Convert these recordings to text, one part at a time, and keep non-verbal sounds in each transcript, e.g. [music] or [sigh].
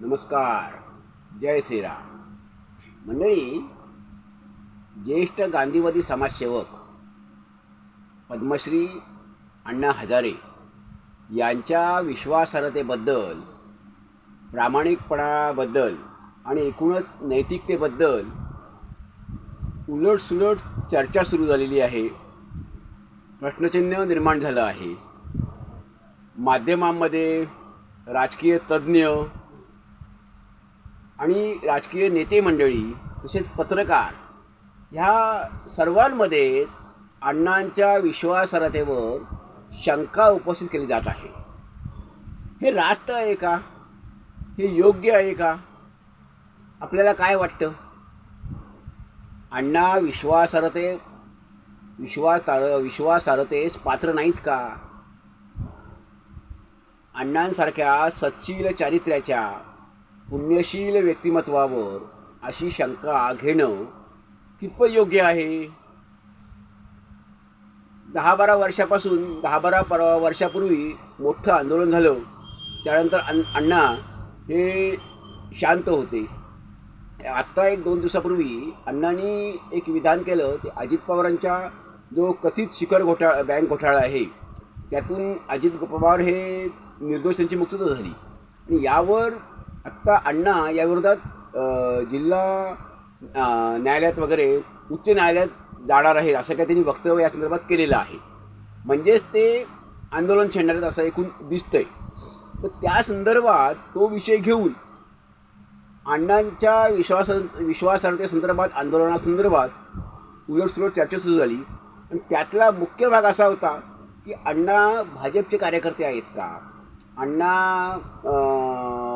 नमस्कार जय श्रीराम. मंडळी ज्येष्ठ गांधीवादी समाजसेवक पद्मश्री अण्णा हजारे यांच्या विश्वासार्हतेबद्दल प्रामाणिकपणाबद्दल आणि एकूणच नैतिकतेबद्दल उलटसुलट चर्चा सुरू झालेली आहे. प्रश्नचिन्ह निर्माण झालं आहे. माध्यमांमध्ये राजकीय तज्ज्ञ आणि राजकीय नेते मंडळी तसेच पत्रकार ह्या सर्वांमध्येच अण्णांच्या विश्वासार्हतेवर शंका उपस्थित केली जात आहे. हे रास्त आहे का? हे योग्य आहे का? आपल्याला काय वाटतं? अण्णा विश्वासार्हते विश्वासार विश्वासार्हतेस पात्र नाहीत का? अण्णांसारख्या सत्शील चारित्र्याच्या पुण्यशील व्यक्तिमत्वावर अशी शंका घेणं कितपत योग्य आहे? दहा बारा वर्षापासून दहा बारा पर वर्षापूर्वी मोठं आंदोलन झालं. त्यानंतर अण् अण्णा हे शांत होते. आत्ता एक दोन दिवसापूर्वी अण्णांनी एक विधान केलं ते अजित पवारांच्या जो कथित शिखर घोटाळा बँक घोटाळा आहे त्यातून अजित पवार हे निर्दोष त्यांची मुक्तता झाली. आणि यावर आत्ता अण्णा याविरोधात विरोधात जिल्हा न्यायालयात वगैरे उच्च न्यायालयात जाणार आहेत असं काही त्यांनी वक्तव्य या संदर्भात केलेलं आहे. म्हणजेच ते आंदोलन छेडणार आहेत असं एकूण दिसतंय. तर त्या संदर्भात तो विषय घेऊन अण्णांच्या विश्वास विश्वासार्हतेसंदर्भात आंदोलनासंदर्भात उलटसुलट चर्चा सुरू झाली. आणि त्यातला मुख्य भाग असा होता की अण्णा भाजपचे कार्यकर्ते आहेत का? अण्णा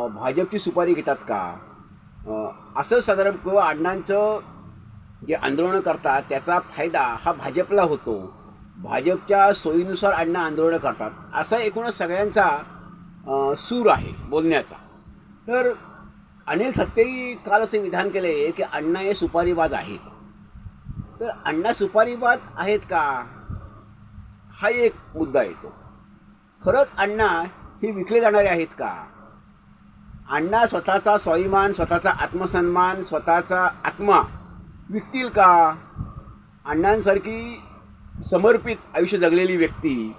भाजपची सुपारी घेतात का? असं साधारण किंवा अण्णांचं जे आंदोलनं करतात त्याचा फायदा हा भाजपला होतो. भाजपच्या सोयीनुसार अण्णा आंदोलनं करतात. असा एकूणच सगळ्यांचा सूर आहे बोलण्याचा. तर अनिल सत्तेरी काल असे विधान केले की अण्णा हे सुपारीबाज आहेत. तर अण्णा सुपारीबाज आहेत का? हा एक मुद्दा येतो. खरंच अण्णा हे विकले जाणारे आहेत का? अण्णा स्वतःचा स्वाभिमान स्वतःचा आत्मसन्मान स्वतःचा आत्मा विकतील का? अण्णांसारखी समर्पित आयुष्य जगलेली व्यक्ती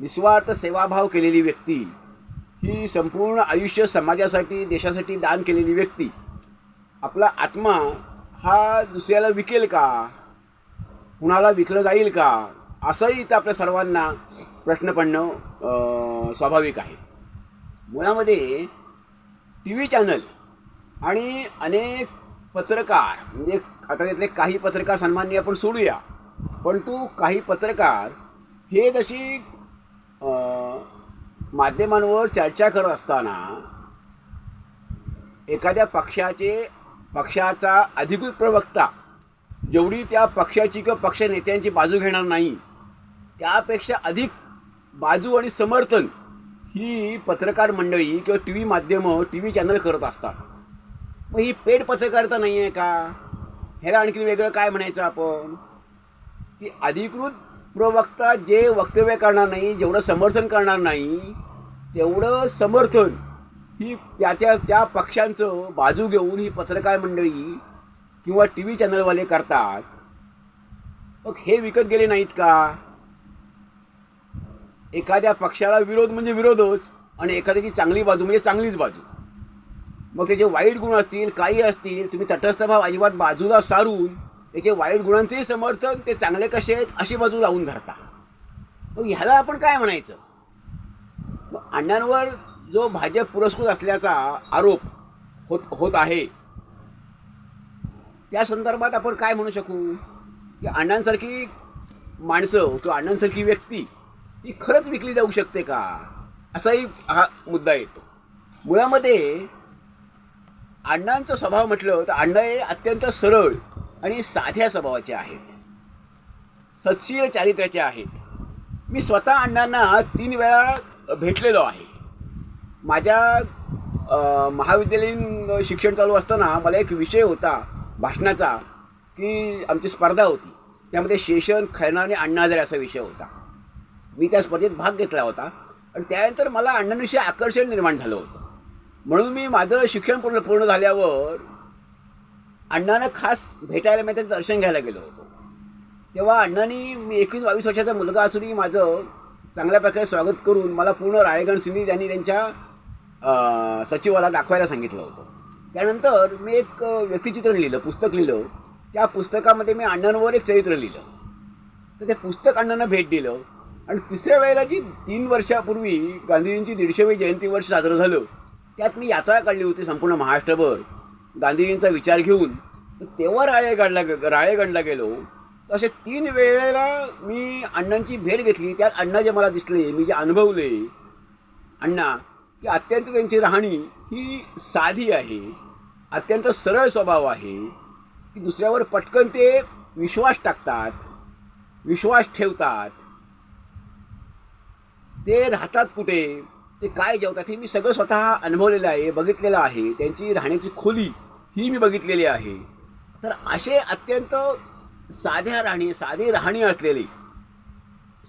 निस्वार्थ सेवाभाव केलेली व्यक्ती ही संपूर्ण आयुष्य समाजासाठी देशासाठी दान केलेली व्यक्ती आपला आत्मा हा दुसऱ्याला विकेल का? कुणाला विकलं जाईल का? असंही इथं आपल्या सर्वांना प्रश्न पडणं स्वाभाविक आहे. मुळामध्ये टी व्ही चॅनल आणि अनेक पत्रकार म्हणजे आता त्यातले काही पत्रकार सन्माननीय आपण सोडूया. परंतु काही पत्रकार हे जशी माध्यमांवर चर्चा करत असताना एखाद्या पक्षाचे पक्षाचा अधिकृत प्रवक्ता जेवढी त्या पक्षाची किंवा पक्ष नेत्यांची बाजू घेणार नाही त्यापेक्षा अधिक बाजू आणि समर्थन ही पत्रकार मंडळी किंवा टी व्ही माध्यमं टी व्ही चॅनल करत असतात. मग ही पेड पत्रकारिता नाही आहे का? ह्याला आणखी वेगळं काय म्हणायचं आपण? की अधिकृत प्रवक्ता जे वक्तव्य करणार नाही जेवढं समर्थन करणार नाही तेवढं समर्थन ही त्या त्या त्या पक्षांचं बाजू घेऊन ही पत्रकार मंडळी किंवा टी व्ही चॅनलवाले करतात. मग हे विकत गेले नाहीत का? एखाद्या पक्षाला विरोध म्हणजे विरोधच आणि एखाद्याची चांगली बाजू म्हणजे चांगलीच बाजू. मग त्याचे वाईट गुण असतील काही असतील तुम्ही तटस्थ भाव अजिबात बाजूला सारून त्याचे वाईट गुणांचेही समर्थन ते चांगले कसे आहेत अशी बाजू लावून धरता. मग ह्याला आपण काय म्हणायचं? मग अण्णांवर जो भाजप पुरस्कृत असल्याचा आरोप होत होत आहे त्या संदर्भात आपण काय म्हणू शकू? की अण्णांसारखी माणसं किंवा अण्णांसारखी व्यक्ती ही खरंच विकली जाऊ शकते का? असाही हा मुद्दा येतो. मुळामध्ये अण्णांचा स्वभाव म्हटलं तर अण्णा हे अत्यंत सरळ आणि साध्या स्वभावाचे आहेत. सत्शील चारित्र्याचे आहेत. मी स्वतः अण्णांना तीन वेळा भेटलेलो आहे. माझ्या महाविद्यालयीन शिक्षण चालू असताना मला एक विषय होता भाषणाचा की आमची स्पर्धा होती. त्यामध्ये शेषन खैना आणि अण्णा असा विषय होता. मी त्या स्पर्धेत भाग घेतला होता. आणि त्यानंतर मला अण्णांविषयी आकर्षण निर्माण झालं होतं. म्हणून मी माझं शिक्षण पूर्ण पूर्ण झाल्यावर अण्णांना खास भेटायला मी त्यांचं दर्शन घ्यायला गेलो होतो. तेव्हा अण्णांनी मी एकवीस बावीस वर्षाचा मुलगा असूनही माझं चांगल्या प्रकारे स्वागत करून मला पूर्ण राळेगण सिंधी त्यांनी त्यांच्या सचिवाला दाखवायला सांगितलं होतं. त्यानंतर मी एक व्यक्तिचित्र लिहिलं पुस्तक लिहिलं. त्या पुस्तकामध्ये मी अण्णांवर एक चरित्र लिहिलं. तर ते पुस्तक अण्णांना भेट दिलं. आणि तिसऱ्या वेळेला जी तीन वर्षापूर्वी गांधीजींची दीडशेवी जयंती वर्ष साजरं झालं त्यात मी यात्रा काढली होती संपूर्ण महाराष्ट्रभर. गांधीजींचा विचार घेऊन तेव्हा राळेगडला राळेगडला गेलो. तर असे तीन वेळेला मी अण्णांची भेट घेतली. त्यात अण्णा जे मला दिसले मी जे अनुभवले अण्णा की अत्यंत त्यांची राहणी ही साधी आहे अत्यंत सरळ स्वभाव आहे की दुसऱ्यावर पटकन ते विश्वास टाकतात विश्वास ठेवतात ते राहतात कुठे? ते काय जेवतात हे मी सगळं स्वतः अनुभवलेलं आहे बघितलेलं आहे. त्यांची राहण्याची खोली ही मी बघितलेली आहे. तर असे अत्यंत साध्या राहणी साधी राहणी असलेले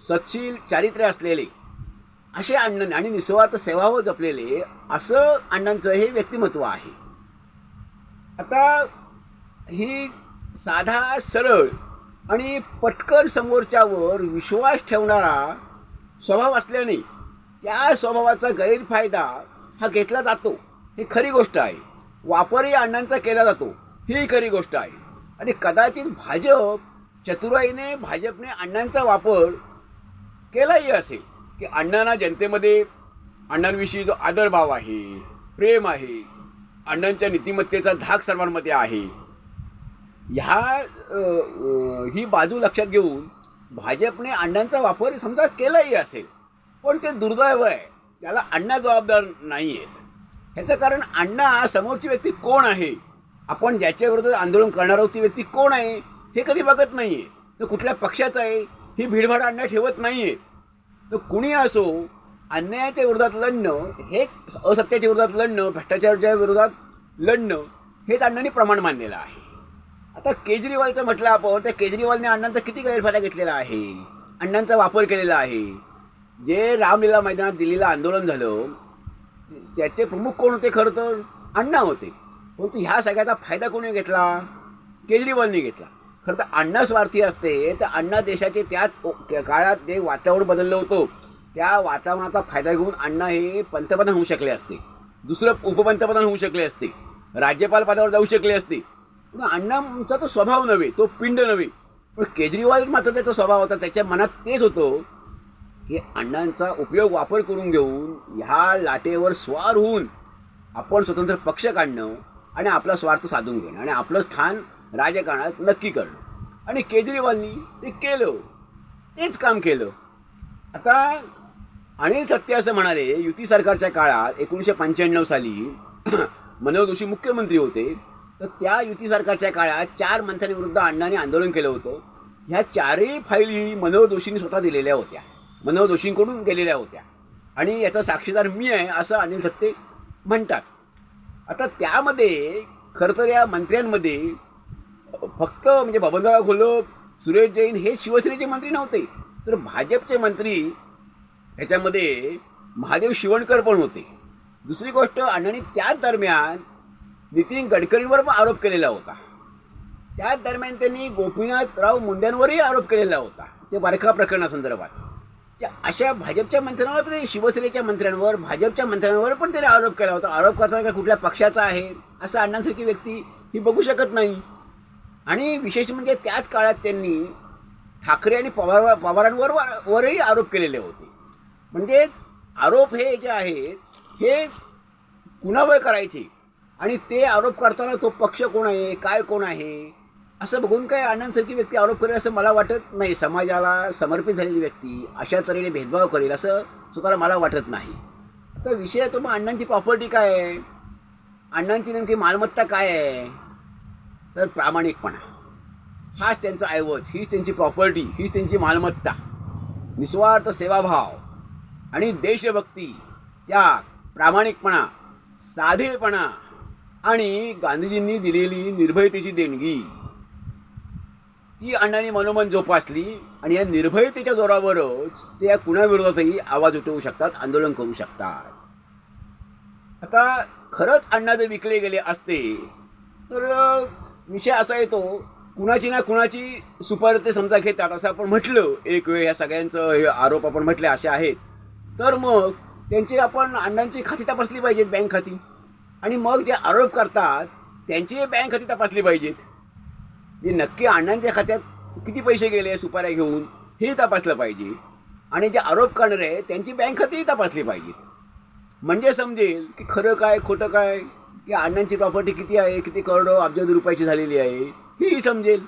सत्शील चारित्र्य असलेले असे अण्णांनी आणि निस्वार्थ सेवाव जपलेले असं अण्णांचं हे व्यक्तिमत्व आहे. आता ही साधा सरळ आणि पटकन समोरच्यावर विश्वास ठेवणारा स्वभाव असल्याने त्या स्वभावाचा गैरफायदा हा घेतला जातो. ही खरी गोष्ट आहे. वापरही अण्णांचा केला जातो. ही खरी गोष्ट आहे. आणि कदाचित भाजप चतुराईने भाजपने अण्णांचा वापर केलाही असेल की अण्णांना जनतेमध्ये अण्णांविषयी जो आदरभाव आहे प्रेम आहे अण्णांच्या नीतिमत्तेचा धाक सर्वांमध्ये आहे. ह्या ही बाजू लक्षात घेऊन भाजपने अण्णांचा वापर समजा केलाही असेल पण ते दुर्दैव आहे. त्याला अण्णा जबाबदार नाही आहेत ह्याचं कारण अण्णा समोरची व्यक्ती कोण आहे? आपण ज्याच्या विरोधात आंदोलन करणार आहोत ती व्यक्ती कोण आहे? हे कधी बघत नाही आहे तर कुठल्या पक्षाचा आहे? ही भीडभाड अण्णा ठेवत नाही आहे तर कुणी असो अन्यायाच्या विरोधात लढणं हेच असत्याच्या विरोधात लढणं भ्रष्टाचाराच्या विरोधात लढणं हेच अण्णांनी प्रमाण मानलेलं आहे. आता केजरीवालचं म्हटलं आपण तर केजरीवालने अण्णांचा किती गैरफायदा घेतलेला आहे? अण्णांचा वापर केलेला आहे. जे रामलीला मैदानात दिल्लीला आंदोलन झालं त्याचे प्रमुख कोण होते खरं तर? अण्णा होते. परंतु ह्या सगळ्याचा फायदा कोणी घेतला? केजरीवालने घेतला. खरं तर अण्णा स्वार्थी असते तर अण्णा देशाचे त्याच काळात जे वातावरण बदललं होतं त्या वातावरणाचा फायदा घेऊन अण्णा हे पंतप्रधान होऊ शकले असते. दुसरं उपपंतप्रधान होऊ शकले असते. राज्यपाल पदावर जाऊ शकले असते. पण अण्णांचा तो स्वभाव नव्हे तो पिंड नव्हे. पण केजरीवाल मात्र त्याचा स्वभाव होता त्याच्या मनात तेच होतं की अण्णांचा उपयोग वापर करून घेऊन ह्या लाटेवर स्वार होऊन आपण स्वतंत्र पक्ष काढणं आणि आपला स्वार्थ साधून घेणं आणि आपलं स्थान राजकारणात नक्की करणं. आणि केजरीवालनी ते केलं. तेच काम केलं. आता अनिल थत्ते असं म्हणाले युती सरकारच्या काळात एकोणीसशे पंच्याण्णव साली [clears throat] मनोहर जोशी मुख्यमंत्री होते. तर त्या युती सरकारच्या काळात चार मंत्र्यांविरुद्ध अण्णांनी आंदोलन केलं होतं. ह्या चारही फाईली मनोहर जोशींनी स्वतः दिलेल्या होत्या. मनोहर जोशींकडून गेलेल्या होत्या. आणि याचा साक्षीदार मी आहे असं अनिल थत्ते म्हणतात. आता त्यामध्ये खरं तर या मंत्र्यांमध्ये फक्त म्हणजे बबनराव घोलप सुरेश जैन हे शिवसेनेचे मंत्री नव्हते. तर भाजपचे मंत्री ह्याच्यामध्ये महादेव शिवणकर पण होते. दुसरी गोष्ट अण्णांनी त्याच दरम्यान नितीन गडकरींवर पण आरोप केलेला होता. त्याच दरम्यान त्यांनी गोपीनाथराव मुंड्यांवरही आरोप केलेला होता ते वारखा प्रकरणासंदर्भात. त्या अशा भाजपच्या मंत्र्यांवर पण ते शिवसेनेच्या मंत्र्यांवर भाजपच्या मंत्र्यांवर पण त्यांनी आरोप केला होता. आरोप करताना का कुठल्या पक्षाचा आहे असं अण्णांसारखी व्यक्ती ही बघू शकत नाही. आणि विशेष म्हणजे त्याच काळात त्यांनी ठाकरे आणि पवार पवारांवर वरही आरोप केलेले होते. म्हणजे आरोप हे जे आहेत हे कुणावर करायचे? आणि ते आरोप करताना तो पक्ष कोण आहे? काय कोण आहे? असं बघून काय अण्णांसारखी व्यक्ती आरोप करेल असं मला वाटत नाही. समाजाला समर्पित झालेली व्यक्ती अशा तऱ्हेने भेदभाव करेल असं स्वतःला मला वाटत नाही. तर विषय आहे तो मग अण्णांची प्रॉपर्टी काय आहे? अण्णांची नेमकी मालमत्ता काय आहे? तर प्रामाणिकपणा. हाच त्यांचा ऐवज हीच त्यांची प्रॉपर्टी हीच त्यांची मालमत्ता. निस्वार्थ सेवाभाव आणि देशभक्ती त्याग प्रामाणिकपणा साधेपणा आणि गांधीजींनी दिलेली निर्भयतेची देणगी. ती अण्णांनी मनोमन जोपासली आणि या निर्भयतेच्या जोरावरच ते या कुणाविरोधातही आवाज उठवू शकतात आंदोलन करू शकतात. आता खरंच अण्णा जर विकले गेले असते तर विषय असा येतो कुणाची ना कुणाची सुपारते समजा घेतात असं आपण म्हटलं एक वेळ या सगळ्यांचं हे आरोप आपण म्हटले असे आहेत तर मग त्यांची आपण अण्णांची खाती तपासली पाहिजेत बँक खाती. आणि मग जे आरोप करतात त्यांची बँक खाती तपासली पाहिजेत. जे नक्की अण्णांच्या खात्यात किती पैसे गेले सुपाऱ्या घेऊन हे तपासलं पाहिजे. आणि जे आरोप करणारे त्यांची बँक खातीही तपासली पाहिजेत. म्हणजे समजेल की खरं काय खोटं काय की अण्णांची प्रॉपर्टी किती आहे किती करोडो अब्जावधी रुपयाची झालेली आहे हेही समजेल.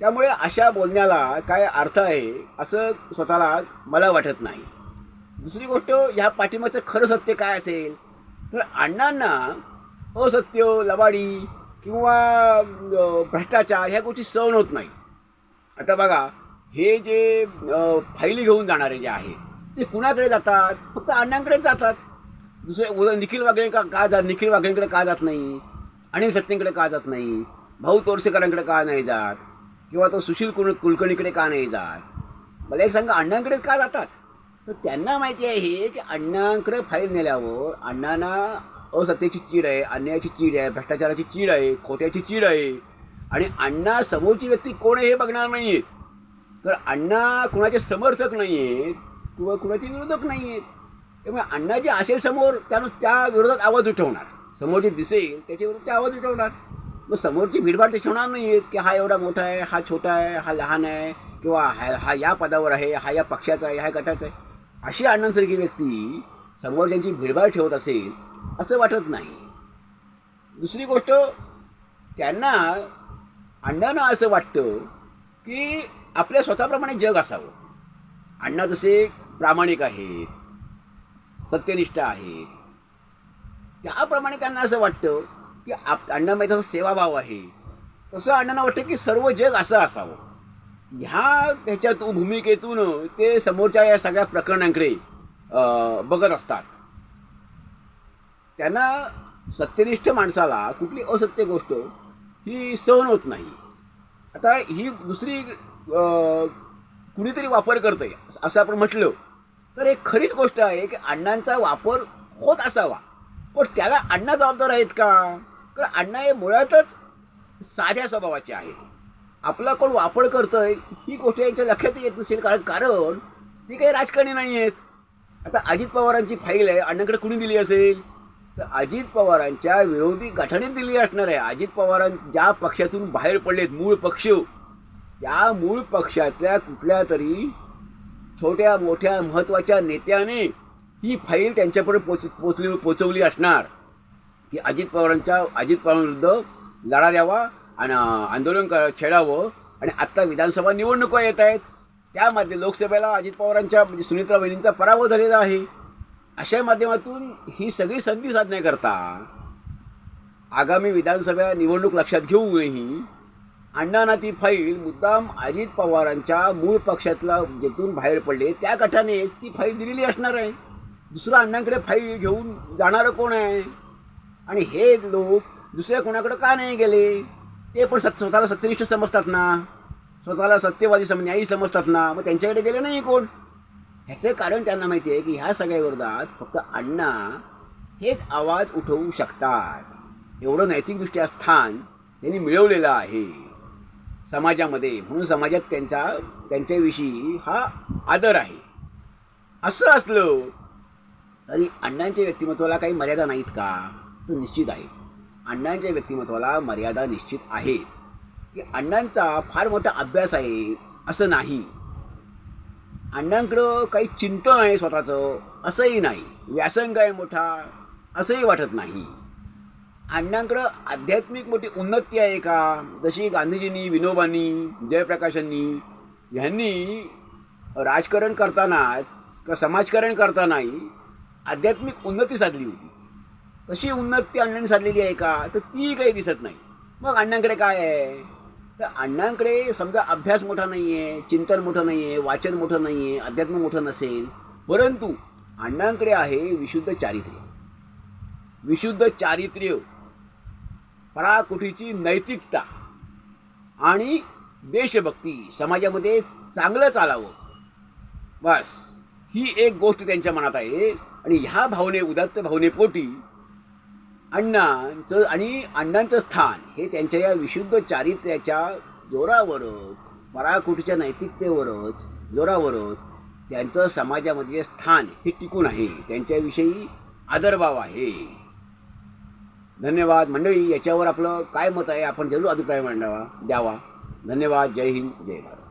त्यामुळे अशा बोलण्याला काय अर्थ आहे असं स्वतःला मला वाटत नाही. दुसरी गोष्ट ह्या पाठिंबाचं खरं सत्य काय असेल तर अण्णांना असत्य लबाडी किंवा भ्रष्टाचार ह्या गोष्टी सहन होत नाही. आता बघा हे जे फाईली घेऊन जाणारे जे आहेत ते कुणाकडे जातात? फक्त अण्णांकडेच जातात. दुसरे निखिल वागळे का का जात निखिल वागळेंकडे का जात नाही? अनिल सत्तेंकडे का जात नाही? भाऊ तोरसेकरांकडे का नाही जात? किंवा तो सुशील कुल कुलकर्णीकडे का नाही जात? मला एक सांगा अण्णांकडे का जातात? तर त्यांना माहिती आहे की अण्णांकडे फाईल नेल्यावर अण्णांना असत्याची चीड आहे अन्यायाची चीड आहे भ्रष्टाचाराची चीड आहे खोट्याची चीड आहे. आणि अण्णा समोरची व्यक्ती कोण आहे हे बघणार नाही आहेत तर अण्णा कुणाचे समर्थक नाही आहेत किंवा कुणाचे विरोधक नाही आहेत त्यामुळे अण्णा जे असेल समोर त्यानं त्या विरोधात आवाज उठवणार. समोर जे दिसेल त्याच्याविरोधात ते आवाज उठवणार. मग समोरची भीडभाड ते होणार नाही आहेत की हा एवढा मोठा आहे हा छोटा आहे हा लहान आहे किंवा हा हा या पदावर आहे हा या पक्षाचा आहे ह्या गटाचा आहे. अशी अण्णांसारखी व्यक्ती समोर ज्यांची भीडभाड ठेवत असेल असं वाटत नाही. दुसरी गोष्ट त्यांना अण्णांना असं वाटतं की आपल्या स्वतःप्रमाणे जग असावं. अण्णा जसे प्रामाणिक आहेत सत्यनिष्ठ आहेत त्याप्रमाणे त्यांना असं वाटतं की आप अण्णामाईचा सेवाभाव आहे तसं अण्णांना वाटतं की सर्व जग असं असावं. ह्या ह्याच्यातून भूमिकेतून ते समोरच्या या सगळ्या प्रकरणांकडे अं, बघत असतात. त्यांना सत्यनिष्ठ माणसाला कुठली असत्य गोष्ट ही सहन होत नाही. आता ही दुसरी अं, कुणीतरी वापर करतंय असं आपण म्हटलं तर एक खरीच गोष्ट आहे की अण्णांचा वापर होत असावा. पण त्याला अण्णा जबाबदार आहेत का? कारण अण्णा हे मुळातच साध्या स्वभावाचे आहेत. आपला कोण वापर करतोय ही गोष्ट यांच्या लक्षात येत नसेल कारण कारण ती काही राजकारणी नाही आहेत आता अजित पवारांची फाईल आहे अण्णाकडे कुणी दिली असेल? तर अजित पवारांच्या विरोधी गटानेच दिली असणार आहे. अजित पवारां ज्या पक्षातून बाहेर पडलेत मूळ पक्ष त्या मूळ पक्षातल्या कुठल्या तरी छोट्या मोठ्या महत्त्वाच्या नेत्याने ही फाईल त्यांच्याकडे पोच पोचली पोचवली असणार. की अजित पवारांच्या अजित पवारांविरुद्ध लढा द्यावा आणि आंदोलन क छेडावं. आणि आत्ता विधानसभा निवडणुका येत आहेत. त्यामध्ये लोकसभेला अजित पवारांच्या म्हणजे सुनीत्रा वहिनींचा पराभव झालेला आहे. अशा माध्यमातून ही सगळी संधी साधण्याकरता आगामी विधानसभा निवडणूक लक्षात घेऊनही अण्णांना ती फाईल मुद्दाम अजित पवारांच्या मूळ पक्षातला जेथून बाहेर पडले त्या गटानेच ती फाईल दिलेली असणार आहे. दुसरा अण्णांकडे फाईल घेऊन जाणारं कोण आहे? आणि हे लोक दुसऱ्या कोणाकडं का नाही गेले? ते पण सत स्वतःला सत्यनिष्ठ समजतात ना. स्वतःला सत्यवादी सम न्यायी समजतात ना. मग त्यांच्याकडे गेले नाही कोण? ह्याचं कारण त्यांना माहिती आहे की ह्या सगळ्या विरोधात फक्त अण्णा हेच आवाज उठवू शकतात. एवढं नैतिकदृष्ट्या स्थान त्यांनी मिळवलेलं आहे. समाजामध्ये म्हणून समाजात त्यांचा त्यांच्याविषयी हा आदर आहे. असं असलं तरी अण्णांच्या व्यक्तिमत्वाला काही मर्यादा नाहीत का? तर निश्चित आहे. अण्णांच्या व्यक्तिमत्वाला मर्यादा निश्चित आहे. की अण्णांचा फार मोठा अभ्यास आहे असं नाही. अण्णांकडं काही चिंतन आहे स्वतःचं असंही नाही. व्यासंग आहे मोठा असंही वाटत नाही. अण्णांकडं आध्यात्मिक मोठी उन्नती आहे का? जशी गांधीजींनी विनोबांनी जयप्रकाशांनी ह्यांनी राजकारण करतानाच का समाजकारण करतानाही आध्यात्मिक उन्नती साधली होती. तशी उन्नती अण्णांनी साधलेली आहे का? तर ती काही दिसत नाही. मग अण्णांकडे काय आहे? तर अण्णांकडे समजा अभ्यास मोठा नाही आहे चिंतन मोठं नाही आहे वाचन मोठं नाही आहे अध्यात्म मोठं नसेल परंतु अण्णांकडे आहे विशुद्ध चारित्र्य. विशुद्ध चारित्र्य पराकुटीची नैतिकता आणि देशभक्ती समाजामध्ये चांगलं चालावं. बस ही एक गोष्ट त्यांच्या मनात आहे. आणि ह्या भावने उदात्त भावनेपोटी अण्णांचं आणि अण्णांचं स्थान हे त्यांच्या या विशुद्ध चारित्र्याच्या जोरावरच पराकुटीच्या नैतिकतेवरच जोरावरच त्यांचं समाजामध्ये स्थान हे टिकून आहे. त्यांच्याविषयी आदरभाव आहे. धन्यवाद. मंडळी याच्यावर आपलं काय मत आहे? आपण जरूर अभिप्राय मांडावा द्यावा. धन्यवाद. जय हिंद. जय भारत.